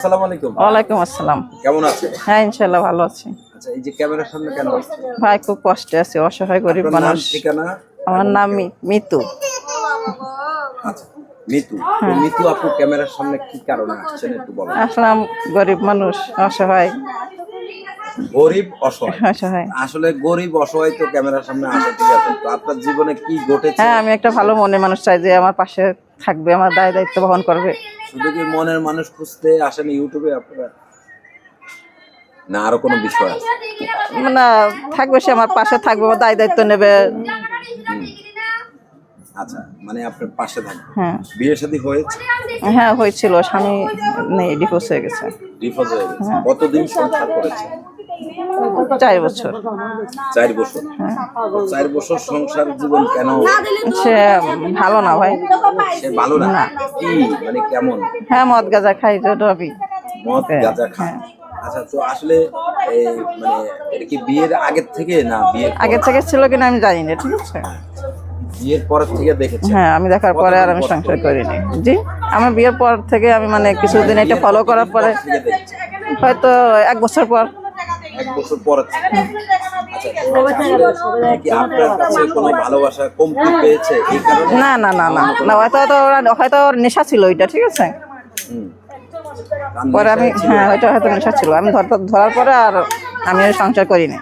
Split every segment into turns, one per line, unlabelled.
আসসালামু আলাইকুম।
ওয়ালাইকুম আসসালাম।
কেমন
হ্যাঁ ভালো আছি।
আচ্ছা এই যে ক্যামেরার সামনে কেন? আসছে
ভাই খুব কষ্টে আছি অসহায় গরিব মানুষ।
ঠিকানা?
আমার নাম মিতু।
আচ্ছা মিতু। মিতু আপু ক্যামেরার সামনে কি কারণে আসছেন একটু বলেন।
আসলাম গরিব মানুষ অসহায়।
গরিব অসহায়।
অসহায়।
আসলে গরিব অসহায় তো ক্যামেরার সামনে আসে ঠিক আছে। তো আপনার জীবনে কি ঘটেছে?
হ্যাঁ আমি একটা ভালো মনে মানুষ চাই যে আমার পাশে থাকবে আমার দায় দায়িত্ব বহন করবে।
শুধু কি মনের মানুষ খুঁজতে আসেন ইউটিউবে আপনারা? না আরও কোনো বিষয় আছে?
মানে থাকবে সে আমার পাশে থাকবে আমার দায় দায়িত্ব নেবে।
আচ্ছা মানে আপনার পাশে থাকবে।
হ্যাঁ।
বিয়ে শাদী হয়েছে?
হ্যাঁ হয়েছিল স্বামী নেই ডিভোর্স হয়ে গেছে।
ডিভোর্স হয়ে গেছে। কতদিন সংসার করেছে
চার বছর।
চার বছর। চার বছর সংসার জীবন কেন
সে ভালো না ভাই।
সে ভালো না? কি মানে কেমন?
হ্যাঁ মদ গাঁজা খাই তো রবি।
মদ গাঁজা খায় আচ্ছা তো আসলে মানে এটা কি বিয়ের আগের থেকে না বিয়ের পর?
আগে থেকে ছিল কিনা আমি জানি না ঠিক আছে?
বিয়ের পর থেকে দেখেছি।
হ্যাঁ আমি দেখার পরে আর আমি সংসার করিনি। জি আমার বিয়ের পর থেকে আমি মানে কিছুদিন এটা ফলো করার পরে হয়তো এক বছর পর।
এক বছর পর। আচ্ছা
না না না না না হয়তো হয়তো ওরা- হয়তো ওর নেশা ছিল ওইটা ঠিক আছে? পরে আমি হ্যাঁ ওইটা হয়তো নেশা ছিল। আমি ধরার পরে আর আমি আর সংসার করিনি।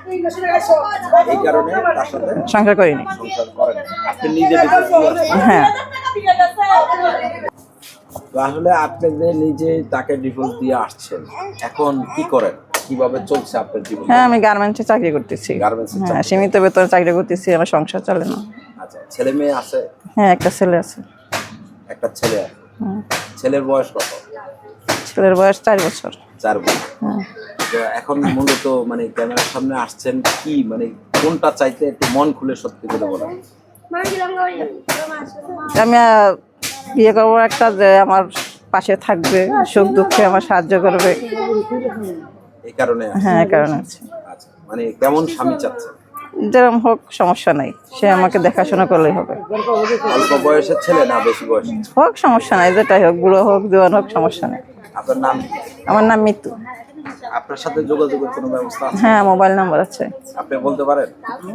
সংসার করিনি। হ্যাঁ।
তো আসলে আপনি যে নিজে তাকে ডিভোর্স দিয়ে আসছেন এখন কি করেন? কীভাবে চলছে আপনার জীবন?
হ্যাঁ আমি গার্মেন্টসে চাকরি করতেছি।
গার্মেন্টস
হ্যাঁ সীমিত বেতনে চাকরি করতেছি আমার সংসার চলে না।
আচ্ছা ছেলে মেয়ে আছে?
হ্যাঁ একটা ছেলে আছে।
একটা ছেলে আছে। ছেলের বয়স কত?
ছেলের বয়স চার বছর।
চার বছর।
হ্যাঁ।
এখন মূলত মানে ক্যামেরার সামনে আসছেন কি মানে কোনটা চাইতে একটু মন খুলে সত্যি করে বলেন।
আমি বিয়ে করব একটা যে আমার পাশে থাকবে সুখ দুঃখে আমার সাহায্য করবে।
এই কারণে
হ্যাঁ এই কারণে আছে।
আচ্ছা মানে কেমন স্বামী চাচ্ছেন
যেরকম হোক সমস্যা নাই। সে আমাকে দেখাশোনা করলেই হবে।
অল্প বয়সের ছেলে না বেশি বয়সের ছেলে?
হোক সমস্যা নাই যেটাই হোক বুড়ো হোক জোয়ান হোক সমস্যা নেই।
আপনার নাম? কি?
আমার নাম মিতু।
আপনার সাথে যোগাযোগের কোনো ব্যবস্থা আছে?
হ্যাঁ মোবাইল নাম্বার আছে।
আপনি বলতে পারেন?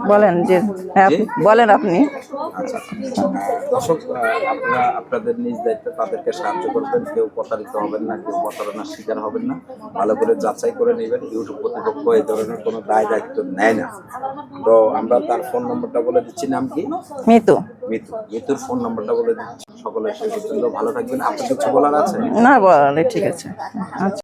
বলেন যে হ্যাঁ আপনি- বলেন আপনি।
আচ্ছা দর্শক আপনারা আপনাদের নিজ দায়িত্বে তাদেরকে সাহায্য করবেন কেউ প্রতারিত হবেন না কেউ প্রতারণার শিকার হবেন না। ভালো করে যাচাই করে নেবেন ইউটিউব কর্তৃপক্ষ এই ধরনের কোনো দায় দায়িত্ব নেয় না। তো আমরা তার ফোন নম্বরটা বলে দিচ্ছি নাম কি?
মিতু।
মিতু। মিতুর ফোন নম্বরটা বলে দিচ্ছি। সকলে সে ভালো থাকবেন। আপনার কিছু বলার আছে?
না বলে ঠিক আছে। আচ্ছা।